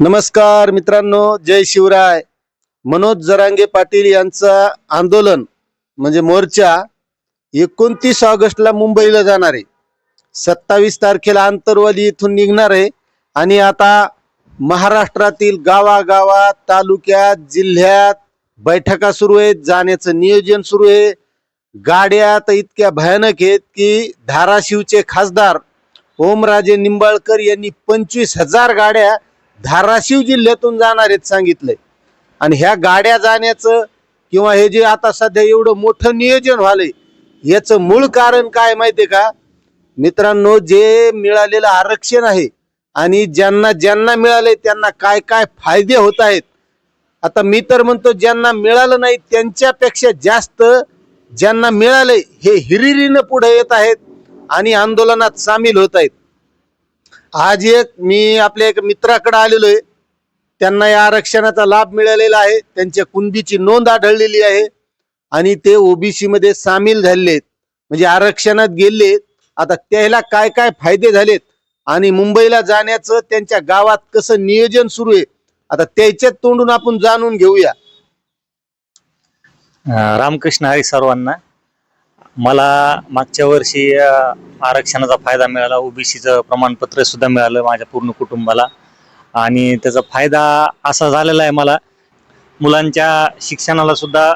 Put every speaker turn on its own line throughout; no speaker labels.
नमस्कार मित्रांनो जय शिवराय. मनोज जरांगे पाटील यांचा आंदोलन म्हणजे मोर्चा एकोणतीस ऑगस्टला मुंबईला जाणार आहे. सत्तावीस तारखेला आंतरवाली इथून निघणार आहे. आणि आता महाराष्ट्रातील गावागावात तालुक्यात जिल्ह्यात बैठका सुरू आहेत जाण्याचं नियोजन सुरू आहे. गाड्या तर इतक्या भयानक आहेत की धाराशिवचे खासदार ओमराजे निंबाळकर यांनी पंचवीस हजार गाड्या धाराशिव जिल्ह्यातून जाणार आहेत सांगितलंय. आणि ह्या गाड्या जाण्याचं किंवा हे जे आता सध्या एवढं मोठं नियोजन व्हालंय याचं मूळ कारण काय माहितीये का? मित्रांनो जे मिळालेलं आरक्षण आहे आणि ज्यांना ज्यांना मिळालंय त्यांना काय काय फायदे होत आहेत. आता मी तर म्हणतो ज्यांना मिळालं नाही त्यांच्यापेक्षा जास्त ज्यांना मिळालंय हे हिरिरीनं पुढे येत आहेत आणि आंदोलनात सामील होत आहेत. आज एक मी आपल्या एक मित्राकडे आलेलो आहे. त्यांना या आरक्षणाचा लाभ मिळालेला आहे. त्यांच्या कुणबीची नोंद आढळलेली आहे. आणि ते ओबीसी मध्ये सामील झालेले आहेत. म्हणजे आरक्षणात गेले आता त्याला काय काय फायदे झालेत? आणि मुंबईला जाण्याचं त्यांच्या गावात कसं नियोजन सुरू आहे? आता त्याच्यात तोंडून आपण जाणून घेऊया.
रामकृष्ण हरी सर्वांना. मला मागच्या वर्षी आरक्षणाचा फायदा मिळाला. ओबीसीचं प्रमाणपत्र सुद्धा मिळालं माझ्या पूर्ण कुटुंबाला. आणि त्याचा फायदा असा झालेला आहे मला मुलांच्या शिक्षणाला सुद्धा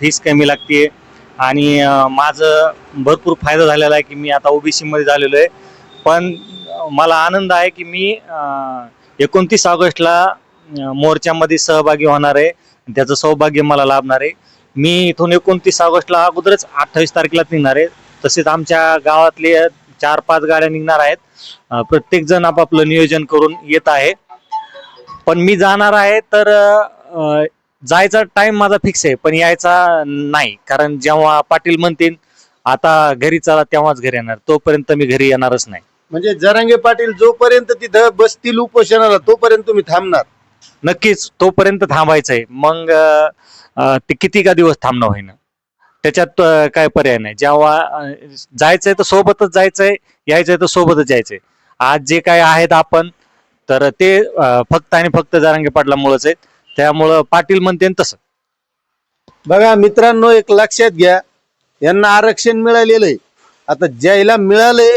फीस कमी लागते आणि माझं भरपूर फायदा झालेला आहे की मी आता ओबीसीमध्ये झालेलो आहे. पण मला आनंद आहे की मी एकोणतीस ऑगस्टला मोर्चामध्ये सहभागी होणार आहे. त्याचं सौभाग्य मला लाभणार आहे. मी इथून एकोणतीस ऑगस्टला अगोदरच अठ्ठावीस तारखेला निघणार आहे. तसेच आमच्या गावातले चार पाच गाड्या निघणार आहेत. प्रत्येक जण आपापलं नियोजन करून येत आहे. पण मी जाणार आहे तर जायचा टाइम माझा फिक्स आहे पण यायचा नाही. कारण जेव्हा पाटील म्हणतील आता घरी चला तेव्हाच घरी येणार. तोपर्यंत मी घरी येणारच नाही.
म्हणजे जरांगे पाटील जोपर्यंत तिथं बसतील उपोषणाला तोपर्यंत तुम्ही थांबणार.
नक्कीच तोपर्यंत थांबायचंय. मग ते किती का दिवस थांबणं होईना. त्याच्यात काय पर्याय नाही. जेव्हा जायचंय तर सोबतच जायचंय यायचंय तर सोबतच यायचंय. आज जे काय आहेत आपण तर ते फक्त आणि फक्त जारांगे पाटलामुळेच आहेत. त्यामुळं पाटील म्हणते तसं.
बघा मित्रांनो एक लक्षात घ्या. यांना आरक्षण मिळालेलं आहे आता ज्याला मिळालंय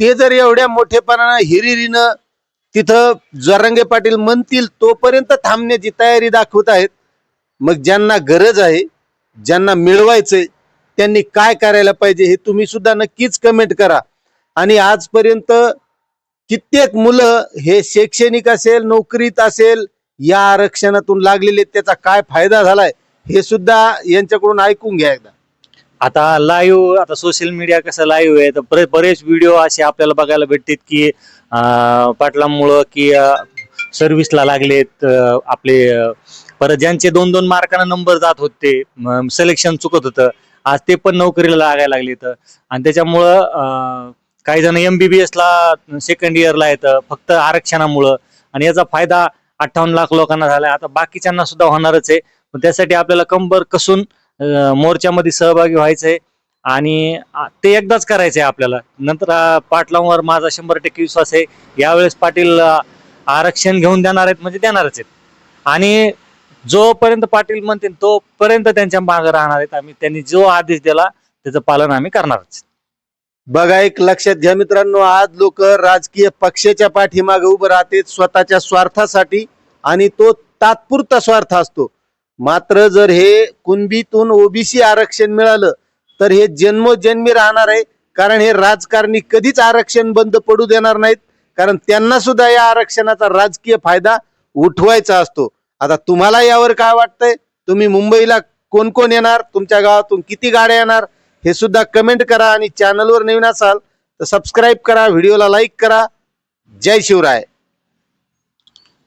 ते जर एवढ्या मोठेपणानं हिरिरीनं तिथं जरांगे पाटील म्हणतील तोपर्यंत थांबण्याची तयारी दाखवत आहेत. मग ज्यांना गरज आहे ज्यांना मिळवायचंय त्यांनी काय करायला पाहिजे हे तुम्ही सुद्धा नक्कीच कमेंट करा. आणि आजपर्यंत कित्येक मुलं हे शैक्षणिक असेल नोकरीत असेल या आरक्षणातून लागलेले त्याचा काय फायदा झालाय हे सुद्धा यांच्याकडून ऐकून घ्या एकदा.
आता लाईव्ह आता सोशल मीडिया कसं लाईव्ह आहे तर बरेच व्हिडिओ असे आपल्याला बघायला भेटतात की पाटलांमुळं की सर्व्हिसला लागलेत आपले परत ज्यांचे दोन दोन मार्कांना नंबर जात होते सिलेक्शन चुकत होतं आज ते पण नोकरीला लागायला लागले तर आणि त्याच्यामुळं काही जण एमबीबीएस ला सेकंड इयरला येतं फक्त आरक्षणामुळं. आणि याचा फायदा अठ्ठावन्न लाख लोकांना झालाय आता बाकीच्यांना सुद्धा होणारच आहे. पण त्यासाठी आपल्याला कंबर कसून मोर्चामध्ये सहभागी व्हायचंय. आणि ते एकदाच करायचं आहे आपल्याला. नंतर पाटलांवर माझा शंभर टक्के विश्वास आहे. यावेळेस पाटील आरक्षण घेऊन देणार आहेत म्हणजे देणारच आहेत. आणि जोपर्यंत पाटील म्हणतील तोपर्यंत त्यांच्या मागे राहणार आहेत. आम्ही त्यांनी जो आदेश दिला त्याचं पालन आम्ही करणारच.
बघा एक लक्षात घ्या मित्रांनो आज लोक राजकीय पक्षाच्या पाठीमागे उभं राहते स्वतःच्या स्वार्थासाठी आणि तो तात्पुरता स्वार्थ असतो. मात्र जर हे कुणबीतून ओबीसी आरक्षण मिळालं तर हे जन्मोजन्मी राहणार आहे. कारण हे राजकारणी कधीच आरक्षण बंद पडू देणार नाहीत. कारण त्यांना सुद्धा या आरक्षणाचा राजकीय फायदा उठवायचा असतो. आता तुम्हाला यावर काय वाटतंय? तुम्ही मुंबईला कोण कोण येणार? तुमच्या गावातून किती गाड्या येणार? हे सुद्धा कमेंट करा आणि चॅनलवर नवीन असाल तर सबस्क्राईब करा व्हिडिओला लाईक करा. जय शिवराय.